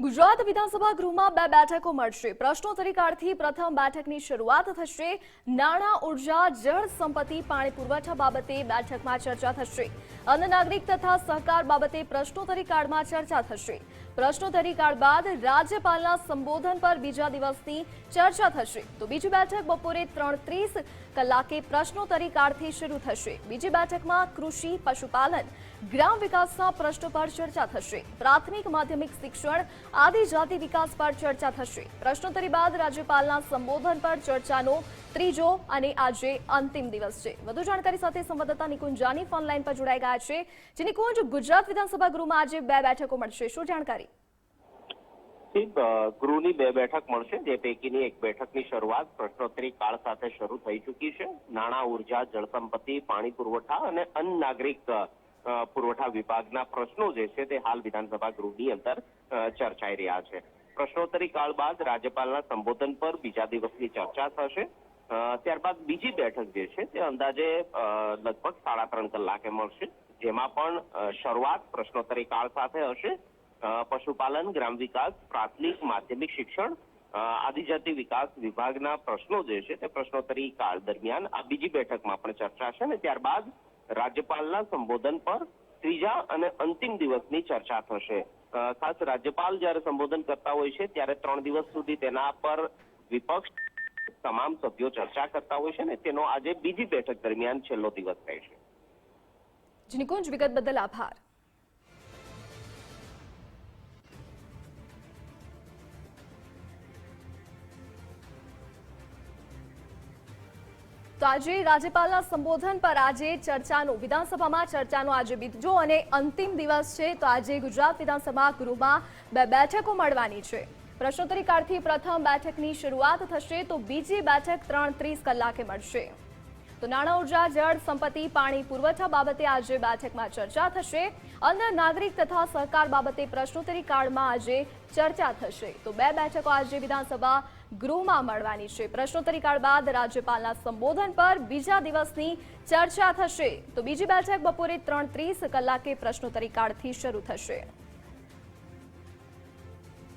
ગુજરાત વિધાનસભા ગૃહમાં બે બેઠકો મળશે. પ્રશ્નોત્તરીકાળથી પ્રથમ બેઠકની શરૂઆત થશે. નાણાં, ઊર્જા, જળ સંપત્તિ, પાણી પુરવઠા બાબતે બેઠકમાં ચર્ચા થશે. અન્ન નાગરિક તથા સહકાર બાબતે પ્રશ્નોત્તરીકાળમાં ચર્ચા થશે. પ્રશ્નોત્તરીકાળ બાદ રાજ્યપાલના સંબોધન પર બીજા દિવસની ચર્ચા થશે. તો બીજી બેઠક બપોરે ત્રણ ત્રીસ કલાકે પ્રશ્નોત્તરીકાળથી શરૂ થશે. બીજી બેઠકમાં કૃષિ, પશુપાલન, ગ્રામ વિકાસના પ્રશ્નો પર ચર્ચા થશે. પ્રાથમિક માધ્યમિક શિક્ષણ આદિજાતિ વિકાસ પર ચર્ચા થશે. પ્રશ્નોત્તરી બાદ રાજ્યપાલના સંબોધન પર ચર્ચાનો ત્રીજો અને આજે અંતિમ દિવસ છે. વધુ જાણકારી સાથે સંવાદદાતા નિકુંજ જાની ફોનલાઈન પર જોડાઈ ગયા છે. જે નિકુંજ, ગુજરાત વિધાનસભા ગૃહમાં આજે બે બેઠકો મળશે. શું જાણકારી? ગૃહની બે બેઠક મળશે, જે પૈકીની એક બેઠકની શરૂઆત પ્રશ્નોત્તરી કાળ સાથે શરૂ થઈ ચૂકી છે. નાણાં, ઊર્જા, જળસંપત્તિ, પાણી પુરવઠા અને અન્ન નાગરિક પુરવઠા વિભાગના પ્રશ્નો જે છે તે હાલ વિધાનસભા ગૃહની અંદર ચર્ચાઈ રહ્યા છે. પ્રશ્નોત્તરી કાળ બાદ રાજ્યપાલના સંબોધન પર બીજા દિવસની ચર્ચા થશે. ત્યારબાદ બીજી બેઠક જે છે તે અંદાજે લગભગ સાડા ત્રણ કલાકે મળશે. જેમાં પણ શરૂઆત પ્રશ્નોત્તરી કાળ સાથે હશે. પશુપાલન, ગ્રામ વિકાસ, પ્રાથમિક, માધ્યમિક શિક્ષણ આદિજાતિ વિકાસ વિભાગના પ્રશ્નો જે છે તે પ્રશ્નોત્તરી કાળ દરમિયાન આ બીજી બેઠકમાં પણ ચર્ચા છે અને ત્યારબાદ રાજ્યપાલના સંબોધન પર ત્રીજા અને અંતિમ દિવસની ચર્ચા થશે. ખાસ રાજ્યપાલ જ્યારે સંબોધન કરતા હોય છે, ત્યારે ત્રણ દિવસ સુધી તેના પર વિપક્ષ તમામ સભ્યો ચર્ચા કરતા હોય છે ને તેનો આજે બીજી બેઠક દરમિયાન છેલ્લો દિવસ રહેશે. નિકુંજ વિગત બદલ આભાર. આજે રાજ્યપાલના સંબોધન પર આજે ચર્ચાનો, વિધાનસભામાં ચર્ચાનો આજે બીજો અને અંતિમ દિવસ છે, તો આજે ગુજરાત વિધાનસભા ગૃહમાં બે બેઠકો મળવાની છે. પ્રશ્નોત્તરી કાળથી પ્રથમ બેઠકની શરૂઆત થશે, તો બીજી બેઠક ત્રણ ત્રીસ કલાકે મળશે. તો નાણાં ઊર્જા, જળ સંપત્તિ, પાણી પુરવઠા બાબતે આજે બેઠકમાં ચર્ચા થશે. અન્ય નાગરિક તથા સહકાર બાબતે પ્રશ્નોત્તરી કાળમાં આજે ચર્ચા થશે. તો બે બેઠકો આજે વિધાનસભા ગૃહમાં મળવાની છે. પ્રશ્નોત્તરી કાળ બાદ રાજ્યપાલના સંબોધન પર બીજા દિવસની ચર્ચા થશે. તો બીજી બેઠક બપોરે ત્રણ ત્રીસ કલાકે પ્રશ્નોત્તરી કાળથી શરૂ થશે.